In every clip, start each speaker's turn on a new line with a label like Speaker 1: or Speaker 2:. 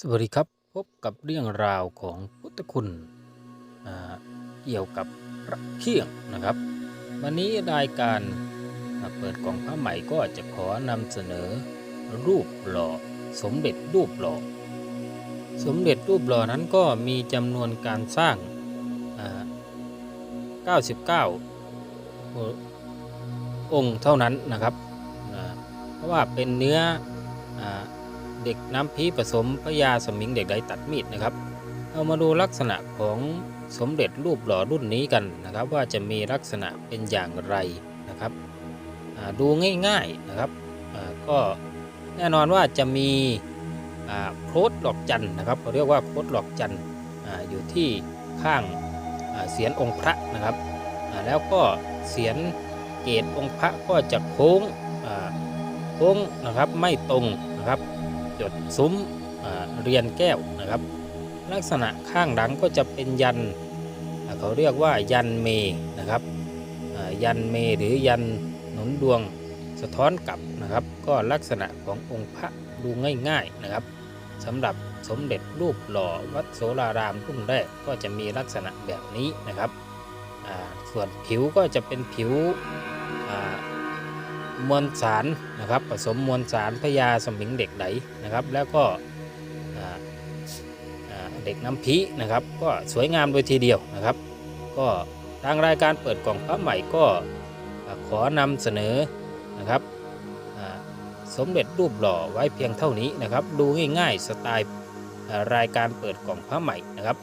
Speaker 1: สวัสดีครับพบกับเรื่องราวของพุทธคุณเกี่ยวกับพระเครื่องนะครับ วันนี้รายการาเปิดกล่องพระใหม่ก็จะขอนำเสนอรูปหล่อสมเด็จรูปหล่อสมเด็จรูปหล่อนั้นก็มีจำนวนการสร้าง 99 องค์เท่านั้นนะครับเพราะว่าเป็นเนื้อ เด็กน้ำพีผสมพญาสมิงเด็กไดตัดมีดนะครับเอามาดูลักษณะของสมเด็จรูปหล่อรุ่นนี้กันนะครับ ว่าจะมีลักษณะเป็นอย่างไรนะครับอ่าดูง่ายๆนะครับก็แน่นอนว่าจะมีโคดหลอกจันนะครับเขาเรียกว่าโคดหลอกจันออยู่ที่ข้างเสียนองค์พระนะครับ แล้วก็เสียนเกตองค์พระก็จะโค้งโค้งนะครับไม่ตรงนะครับ จดซุ้มเรียนแก้วนะครับ ลักษณะข้างหลังก็จะเป็นยันเขาเรียกว่ายันเมนะครับยันเมหรือยันหนุนดวงสะท้อนกลับนะครับ ก็ลักษณะขององค์พระดูง่ายๆนะครับสำหรับสมเด็จรูปหล่อวัดโสรารามรุ่นแรกก็จะมีลักษณะแบบนี้นะครับ ส่วนผิวก็จะเป็นผิว มวลสารนะครับ ผสมมวลสารพญาสมิงเด็กไหลนะครับ แล้วก็เด็กน้ำพีนะครับ ก็สวยงามโดยทีเดียวนะครับ ก็ทางรายการเปิดกล่องพระใหม่ก็ขอนำเสนอนะครับสมเด็จรูปหล่อไว้เพียงเท่านี้นะครับ ดูง่ายๆสไตล์รายการเปิดกล่องพระใหม่นะครับ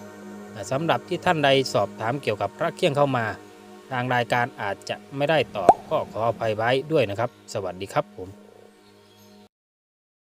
Speaker 1: สำหรับที่ท่านใดสอบถามเกี่ยวกับพระเครื่องเข้ามา ทางรายการอาจจะไม่ได้ตอบก็ขออภัยไว้ด้วยนะครับ สวัสดีครับผม